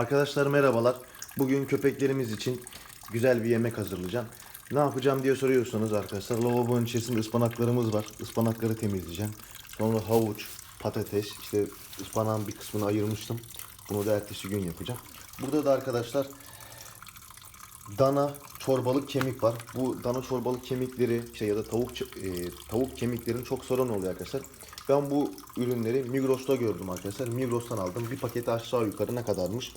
Arkadaşlar merhabalar. Bugün köpeklerimiz için güzel bir yemek hazırlayacağım. Ne yapacağım diye soruyorsanız arkadaşlar lavabonun içerisinde ıspanaklarımız var. Ispanakları temizleyeceğim. Sonra havuç, patates, işte ıspanağın bir kısmını ayırmıştım. Bunu da ertesi gün yapacağım. Burada da arkadaşlar dana çorbalık kemik var. Bu dana çorbalık kemikleri işte ya da tavuk e, tavuk kemiklerin çok sorun oluyor arkadaşlar. Ben bu ürünleri Migros'ta gördüm arkadaşlar. Migros'tan aldım. Bir paketi aşağı yukarı ne kadarmış?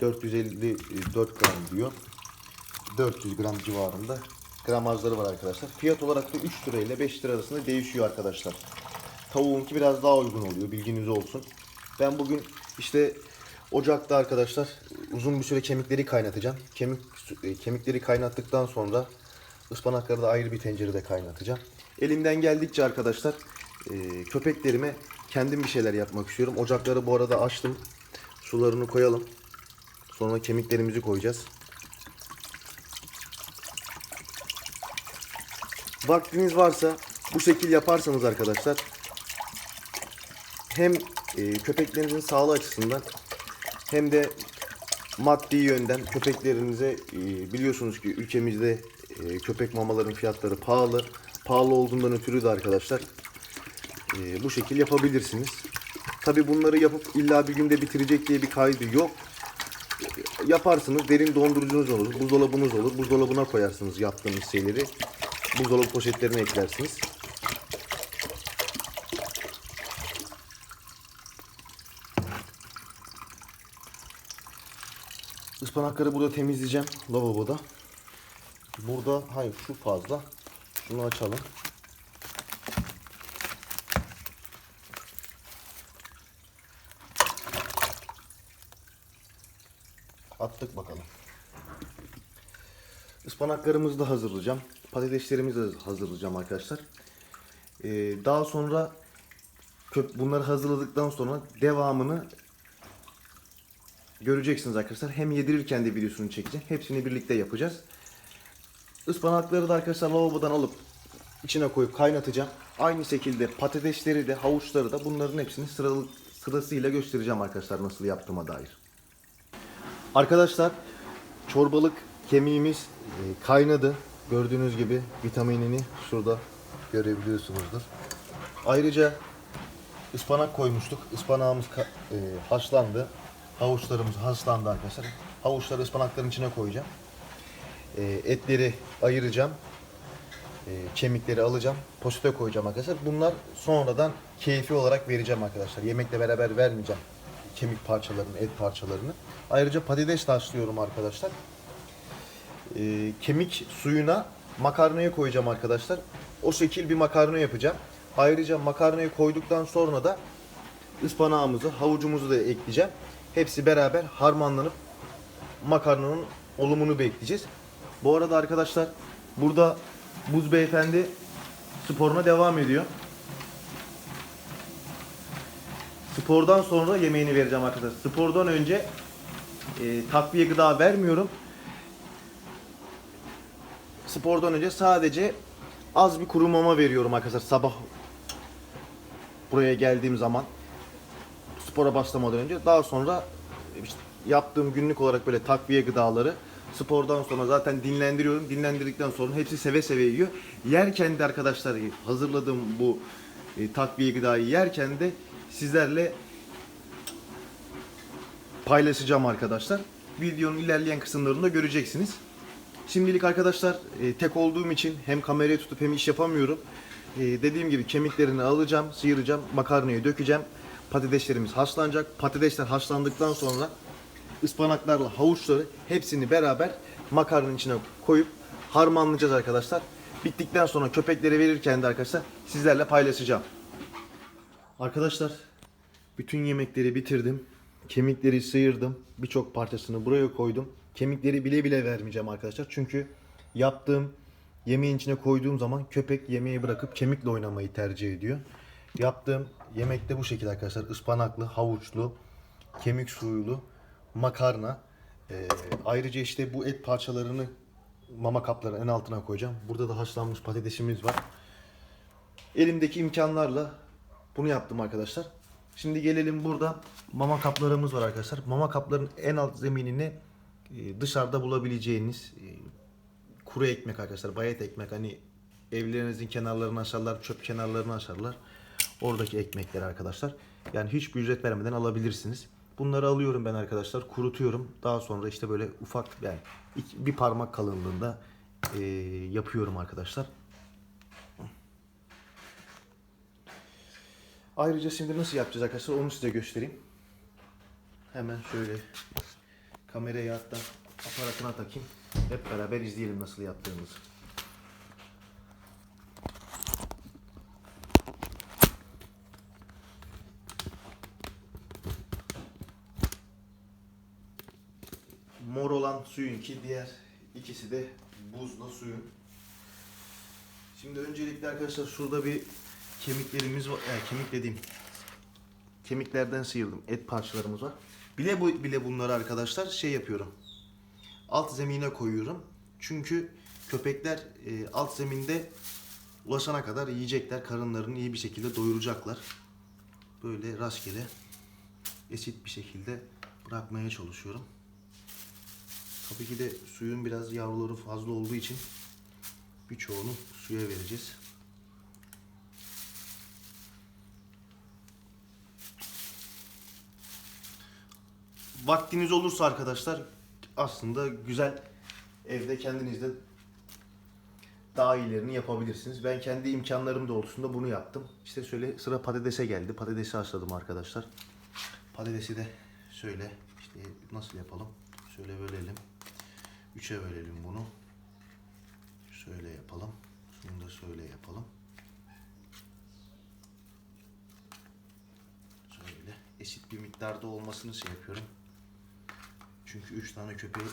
454 gram diyor. 400 gram civarında gramajları var arkadaşlar. Fiyat olarak da 3 lira ile 5 lira arasında değişiyor arkadaşlar. Tavuğunki biraz daha uygun oluyor bilginiz olsun. Ben bugün işte ocakta arkadaşlar uzun bir süre kemikleri kaynatacağım. Kemik e, kemikleri kaynattıktan sonra ıspanakları da ayrı bir tencerede kaynatacağım. Elimden geldikçe arkadaşlar e, köpeklerime kendim bir şeyler yapmak istiyorum. Ocakları bu arada açtım. Sularını koyalım. Sonra kemiklerimizi koyacağız. Vaktiniz varsa bu şekil yaparsanız arkadaşlar hem e, köpeklerinizin sağlığı açısından hem de maddi yönden köpeklerinize e, biliyorsunuz ki ülkemizde e, köpek mamaların fiyatları pahalı. Pahalı olduğundan ötürü de arkadaşlar bu şekil yapabilirsiniz. Tabi bunları yapıp illa bir günde bitirecek diye bir kaydı yok. Yaparsınız derin dondurucunuz olur, buzdolabınız olur. Buzdolabına koyarsınız yaptığınız şeyleri. Buzdolabı poşetlerine eklersiniz. Ispanakları burada temizleyeceğim lavaboda. Burada hayır şu fazla. Şunu açalım. Attık bakalım. Ispanaklarımızı da hazırlayacağım. Patateslerimizi de hazırlayacağım arkadaşlar. Ee, daha sonra bunları hazırladıktan sonra devamını göreceksiniz arkadaşlar. Hem yedirirken de videosunu çekeceğim. Hepsini birlikte yapacağız. Ispanakları da arkadaşlar lavabodan alıp içine koyup kaynatacağım. Aynı şekilde patatesleri de havuçları da bunların hepsini sıralı, sırasıyla göstereceğim arkadaşlar nasıl yaptığıma dair. Arkadaşlar çorbalık kemiğimiz e, kaynadı. Gördüğünüz gibi vitaminini şurada görebiliyorsunuzdur. Ayrıca ıspanak koymuştuk. Ispanağımız e, haşlandı. Havuçlarımız haşlandı arkadaşlar. Havuçları ıspanakların içine koyacağım. E, etleri ayıracağım. Kemikleri alacağım. Poşete koyacağım arkadaşlar. Bunlar sonradan keyfi olarak vereceğim arkadaşlar. Yemekle beraber vermeyeceğim. Kemik parçalarını, et parçalarını. Ayrıca patates haşlıyorum arkadaşlar. E, kemik suyuna makarnayı koyacağım arkadaşlar. O şekil bir makarna yapacağım. Ayrıca makarnayı koyduktan sonra da ıspanağımızı, havucumuzu da ekleyeceğim. Hepsi beraber harmanlanıp makarnanın olumunu bekleyeceğiz. Bu arada arkadaşlar burada Buz Beyefendi sporuna devam ediyor. Spordan sonra yemeğini vereceğim arkadaşlar. Spordan önce e, takviye gıda vermiyorum. Spordan önce sadece az bir kuru mama veriyorum arkadaşlar sabah buraya geldiğim zaman spora başlamadan önce daha sonra işte yaptığım günlük olarak böyle takviye gıdaları spordan sonra zaten dinlendiriyorum. Dinlendirdikten sonra hepsi seve seve yiyor. Yerken de arkadaşlar hazırladığım bu e, takviye gıdayı yerken de sizlerle paylaşacağım arkadaşlar. Videonun ilerleyen kısımlarında göreceksiniz. Şimdilik arkadaşlar e, tek olduğum için hem kamerayı tutup hem iş yapamıyorum. E, dediğim gibi kemiklerini alacağım, sıyıracağım, makarnayı dökeceğim. Patateslerimiz haşlanacak. Patatesler haşlandıktan sonra ıspanaklarla havuçları hepsini beraber makarnanın içine koyup harmanlayacağız arkadaşlar. Bittikten sonra köpeklere verirken de arkadaşlar sizlerle paylaşacağım. Arkadaşlar bütün yemekleri bitirdim. Kemikleri sıyırdım. Birçok parçasını buraya koydum. Kemikleri bile bile vermeyeceğim arkadaşlar. Çünkü yaptığım yemeğin içine koyduğum zaman köpek yemeği bırakıp kemikle oynamayı tercih ediyor. Yaptığım yemek de bu şekilde arkadaşlar. Ispanaklı, havuçlu, kemik suyulu, makarna. Ee, ayrıca işte bu et parçalarını mama kaplarının en altına koyacağım. Burada da haşlanmış patatesimiz var. Elimdeki imkanlarla bunu yaptım arkadaşlar. Şimdi gelelim burada mama kaplarımız var arkadaşlar. Mama kapların en alt zeminini e, dışarıda bulabileceğiniz e, kuru ekmek arkadaşlar. Bayat ekmek hani evlerinizin kenarlarını aşarlar, çöp kenarlarını aşarlar. Oradaki ekmekler arkadaşlar. Yani hiçbir ücret vermeden alabilirsiniz. Bunları alıyorum ben arkadaşlar. Kurutuyorum. Daha sonra işte böyle ufak yani bir parmak kalınlığında e, yapıyorum arkadaşlar. Ayrıca şimdi nasıl yapacağız arkadaşlar onu size göstereyim. Hemen şöyle kamerayı hatta aparatına takayım. Hep beraber izleyelim nasıl yaptığımızı. Mor olan suyun ki diğer ikisi de buzla suyun. Şimdi öncelikle arkadaşlar şurada bir kemiklerimiz var. Yani kemik dediğim kemiklerden sıyırdım. Et parçalarımız var. Bile bu bile bunları arkadaşlar şey yapıyorum. Alt zemine koyuyorum. Çünkü köpekler e, alt zeminde ulaşana kadar yiyecekler. Karınlarını iyi bir şekilde doyuracaklar. Böyle rastgele esit bir şekilde bırakmaya çalışıyorum. Tabii ki de suyun biraz yavruları fazla olduğu için birçoğunu suya vereceğiz. Vaktiniz olursa arkadaşlar aslında güzel evde kendinizde daha iyilerini yapabilirsiniz. Ben kendi imkanlarım doğrultusunda bunu yaptım. İşte şöyle sıra patatese geldi. Patatesi haşladım arkadaşlar. Patatesi de şöyle işte nasıl yapalım? Şöyle bölelim. Üçe bölelim bunu. Şöyle yapalım. Şunu da şöyle yapalım. Şöyle eşit bir miktarda olmasını şey yapıyorum. Çünkü üç tane köpeği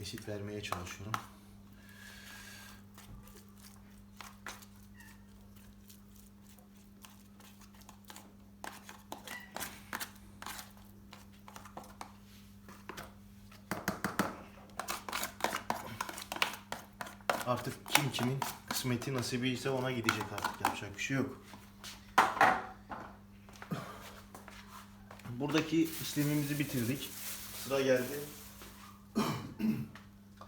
eşit vermeye çalışıyorum. Artık kim kimin kısmeti nasibi ise ona gidecek artık yapacak bir şey yok. Buradaki işlemimizi bitirdik. Sıra geldi.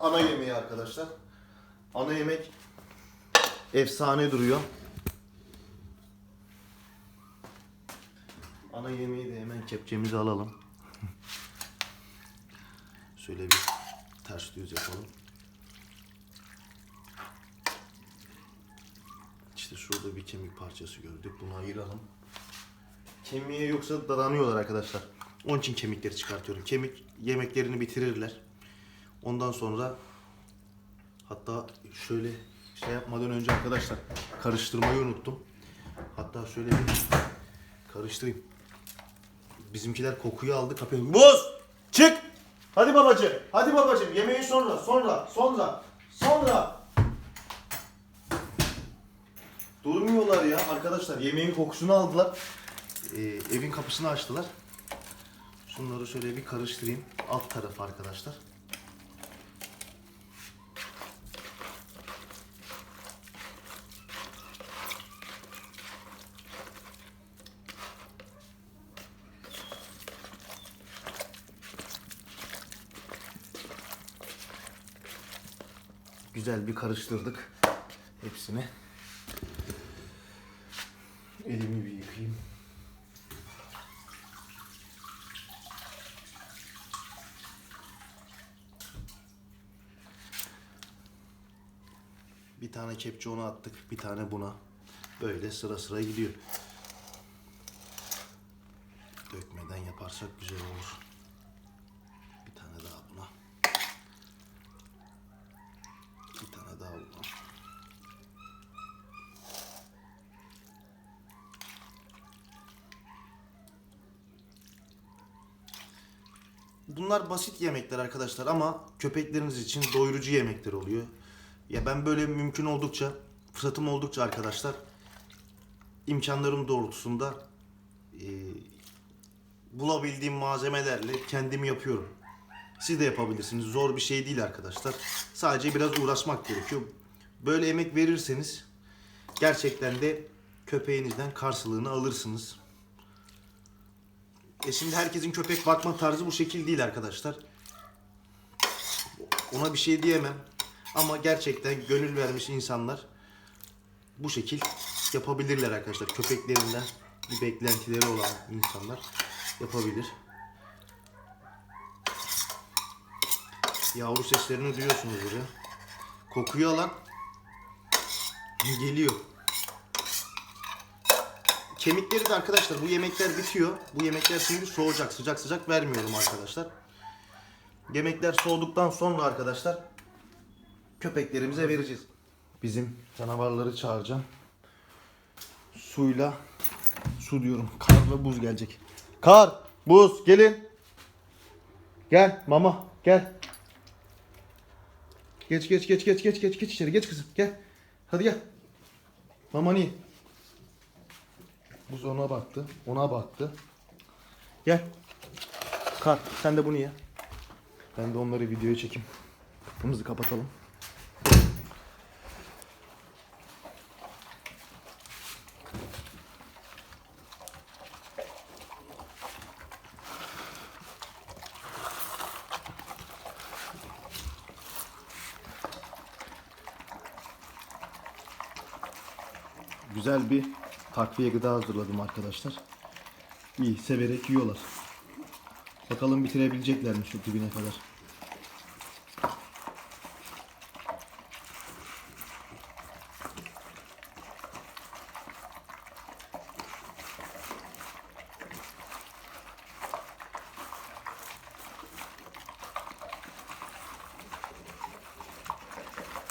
Ana yemeği arkadaşlar. Ana yemek efsane duruyor. Ana yemeği de hemen kepçemizi alalım. Şöyle bir ters düz yapalım. İşte şurada bir kemik parçası gördük. Bunu ayıralım. Kemiğe yoksa dadanıyorlar arkadaşlar. Onun için kemikleri çıkartıyorum. Kemik yemeklerini bitirirler. Ondan sonra hatta şöyle şey yapmadan önce arkadaşlar karıştırmayı unuttum. Hatta şöyle bir karıştırayım. Bizimkiler kokuyu aldı kapıyı. Buz! Çık! Hadi babacığım. Hadi babacığım. Yemeği sonra, sonra, sonra, sonra. Durmuyorlar ya arkadaşlar. Yemeğin kokusunu aldılar. Ee, evin kapısını açtılar. Şunları şöyle bir karıştırayım. Alt tarafı arkadaşlar. Güzel bir karıştırdık hepsini. Elimi bir yıkayayım. Bir tane kepçe ona attık, bir tane buna. Böyle sıra sıra gidiyor. Dökmeden yaparsak güzel olur. Bir tane daha buna. Bir tane daha buna. Bunlar basit yemekler arkadaşlar ama köpekleriniz için doyurucu yemekler oluyor. Ya ben böyle mümkün oldukça, fırsatım oldukça arkadaşlar imkanlarım doğrultusunda e, bulabildiğim malzemelerle kendim yapıyorum. Siz de yapabilirsiniz. Zor bir şey değil arkadaşlar. Sadece biraz uğraşmak gerekiyor. Böyle emek verirseniz gerçekten de köpeğinizden karşılığını alırsınız. E şimdi herkesin köpek bakma tarzı bu şekil değil arkadaşlar. Ona bir şey diyemem. Ama gerçekten gönül vermiş insanlar bu şekil yapabilirler arkadaşlar. Köpeklerinden bir beklentileri olan insanlar yapabilir. Yavru seslerini duyuyorsunuzdur ya. Kokuyu alan geliyor. Kemikleri de arkadaşlar bu yemekler bitiyor. Bu yemekler şimdi soğuyacak. Sıcak sıcak vermiyorum arkadaşlar. Yemekler soğuduktan sonra arkadaşlar köpeklerimize vereceğiz. Bizim canavarları çağıracağım. Suyla su diyorum. Kar ve buz gelecek. Kar, buz gelin. Gel mama gel. Geç geç geç geç geç geç geç içeri geç kızım gel. Hadi gel. Mama niye? Buz ona baktı. Ona baktı. Gel. Kar sen de bunu ye. Ben de onları videoya çekeyim. Kapımızı kapatalım. Güzel bir takviye gıda hazırladım arkadaşlar. İyi, severek yiyorlar. Bakalım bitirebilecekler mi şu dibine kadar.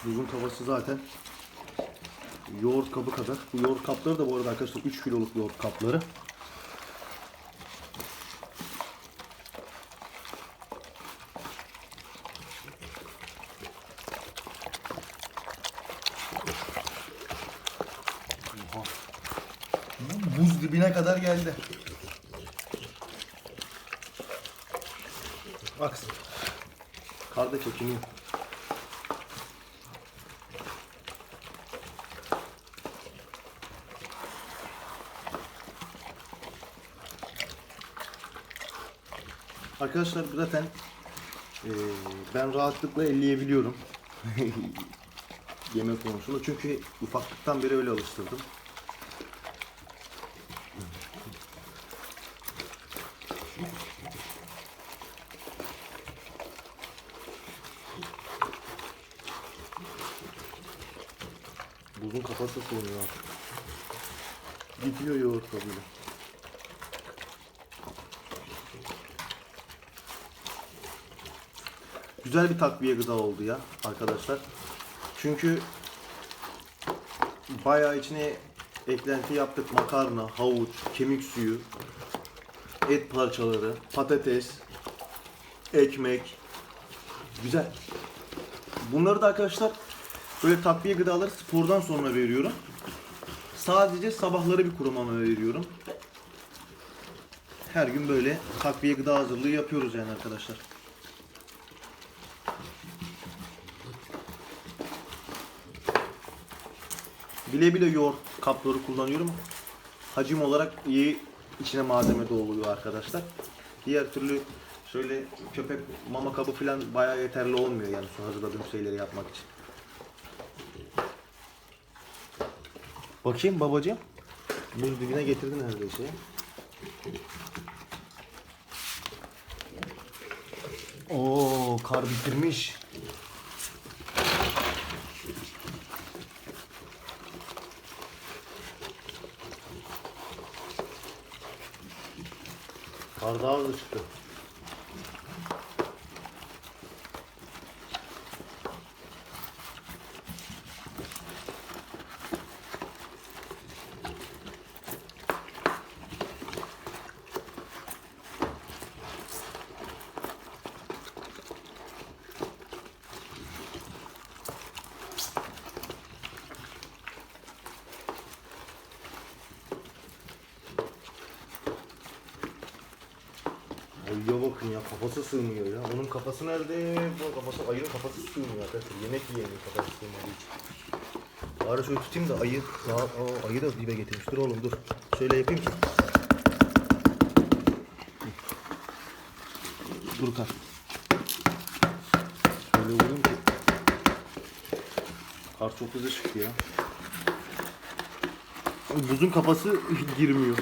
Buzun kafası zaten yoğurt kabı kadar. Bu yoğurt kapları da bu arada arkadaşlar 3 kiloluk yoğurt kapları. Oha. Buz dibine kadar geldi. Bak. Karda çekiniyor. Arkadaşlar zaten eee, ben rahatlıkla elleyebiliyorum. Yemek konusunda. Çünkü ufaklıktan beri öyle alıştırdım. Buzun kafası artık. Gidiyor yoğurt kabıyla. Güzel bir takviye gıda oldu ya arkadaşlar. Çünkü bayağı içine eklenti yaptık. Makarna, havuç, kemik suyu, et parçaları, patates, ekmek. Güzel. Bunları da arkadaşlar böyle takviye gıdaları spordan sonra veriyorum. Sadece sabahları bir kuru mama veriyorum. Her gün böyle takviye gıda hazırlığı yapıyoruz yani arkadaşlar. Bile bile yoğurt kapları kullanıyorum. Hacim olarak iyi içine malzeme doluyor arkadaşlar. Diğer türlü şöyle köpek mama kabı falan bayağı yeterli olmuyor yani şu hazırladığım şeyleri yapmak için. Bakayım babacığım. Buz dibine getirdin neredeyse. Oo kar bitirmiş. Hızlı çıktı. Bakın ya kafası sığmıyor ya. Onun kafası nerede? Bu kafası ayının kafası sığmıyor arkadaşlar. Yemek yiyemiyor kafası sığmadığı için. Bari şöyle tutayım da ayı daha o ayı da dibe getirmiş. Dur oğlum dur. Şöyle yapayım ki. Dur kar. Şöyle vurayım ki. Kar çok hızlı çıktı ya. Buzun kafası girmiyor.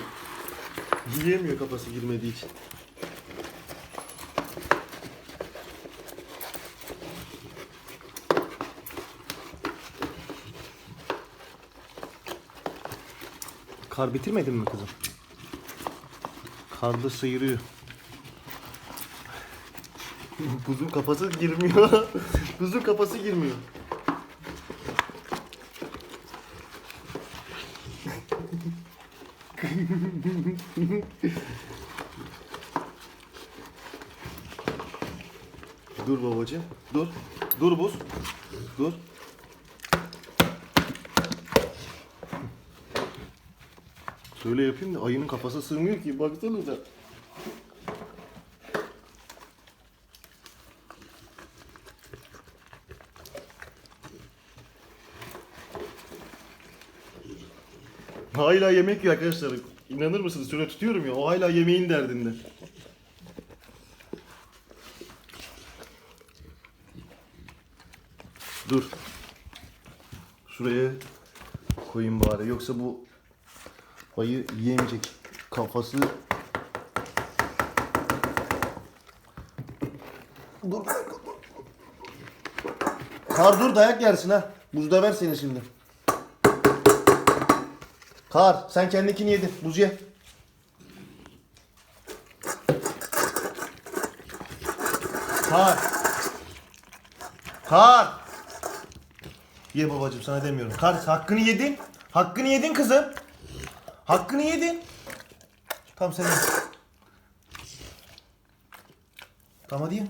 Yiyemiyor kafası girmediği için. Kar bitirmedin mi kızım? Karda sıyırıyor. Buzun kafası girmiyor. Buzun kafası girmiyor. Dur babacığım. Dur. Dur buz. Dur. Şöyle yapayım da ayının kafası sığmıyor ki. Baksanıza. Hala yemek yiyor arkadaşlar. İnanır mısınız? Şöyle tutuyorum ya. O hala yemeğin derdinde. Dur. Şuraya koyayım bari. Yoksa bu ayı yiyemeyecek. Kafası... Dur. Kar dur dayak yersin ha. Buzda ver seni şimdi. Kar sen kendikini yedin. Buz ye. Kar. Kar. Ye babacığım sana demiyorum. Kar hakkını yedin. Hakkını yedin kızım. Hakkını yedin. Tamam sen ye. Tamam hadi.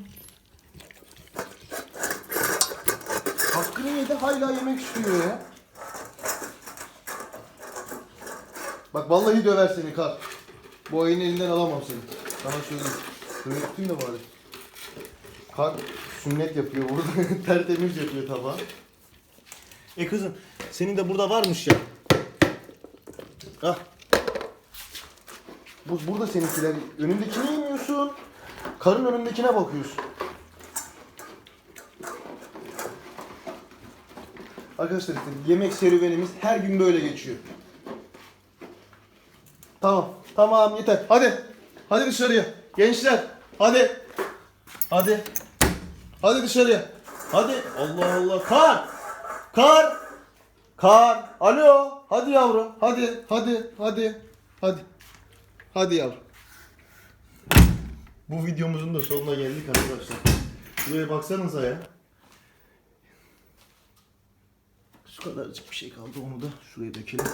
Hakkını yedi hala yemek istiyor ya. Bak vallahi döver seni kar. Bu ayın elinden alamam seni. Sana söyleyeyim. Şöyle tutayım da bari. Kar sünnet yapıyor burada. Tertemiz yapıyor tabağı. E kızım senin de burada varmış ya. Ah. Bu, burada seninkiler. Önündekini yemiyorsun. Karın önündekine bakıyorsun. Arkadaşlar işte yemek serüvenimiz her gün böyle geçiyor. Tamam. Tamam yeter. Hadi. Hadi dışarıya. Gençler. Hadi. Hadi. Hadi dışarıya. Hadi. Allah Allah. Kar. Kar. Kar. Alo. Hadi yavrum. Hadi. Hadi. Hadi. Hadi. Hadi yavrum. Bu videomuzun da sonuna geldik arkadaşlar. Şuraya baksanıza ya. Şu kadarcık bir şey kaldı onu da şuraya dökelim.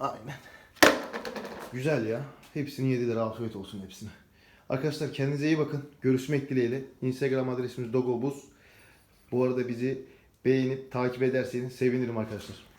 Aynen. Güzel ya. Hepsini yediler. Afiyet olsun hepsine. Arkadaşlar kendinize iyi bakın. Görüşmek dileğiyle. Instagram adresimiz dogobuz. Bu arada bizi beğenip takip ederseniz sevinirim arkadaşlar.